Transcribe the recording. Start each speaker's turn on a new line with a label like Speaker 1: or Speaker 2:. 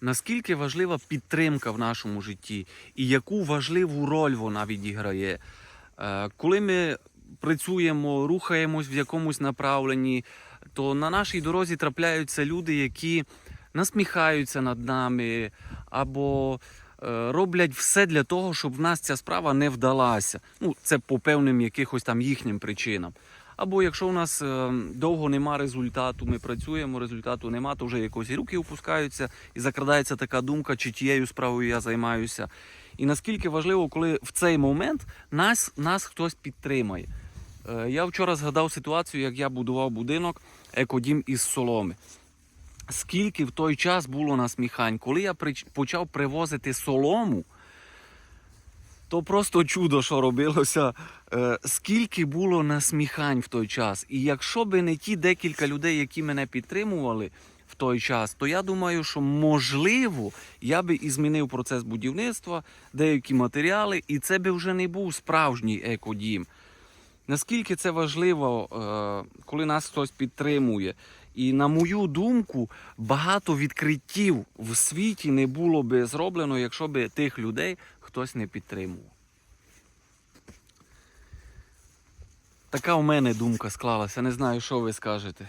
Speaker 1: наскільки важлива підтримка в нашому житті і яку важливу роль вона відіграє. Е, Коли ми працюємо, рухаємось в якомусь направленні, то на нашій дорозі трапляються люди, які насміхаються над нами або е, роблять все для того, щоб в нас ця справа не вдалася. Ну, це по певним якихось там їхнім причинам. Або якщо у нас е, довго нема результату, ми працюємо, результату нема, то вже якось і руки опускаються, і закрадається така думка, чи тією справою я займаюся. І наскільки важливо, коли в цей момент нас, нас хтось підтримає. Е, Я вчора згадав ситуацію, як я будував будинок екодім із соломи. Скільки в той час було насміхань, коли я почав привозити солому, то просто чудо, що робилося. Е, Скільки було насміхань в той час. І якщо би не ті декілька людей, які мене підтримували в той час, то я думаю, що можливо я би і змінив процес будівництва, деякі матеріали, і це би вже не був справжній екодім. Наскільки це важливо, е, коли нас хтось підтримує. І на мою думку, багато відкриттів в світі не було би зроблено, якщо би тих людей хтось не підтримував. Така у мене думка склалася. Не знаю, що ви скажете.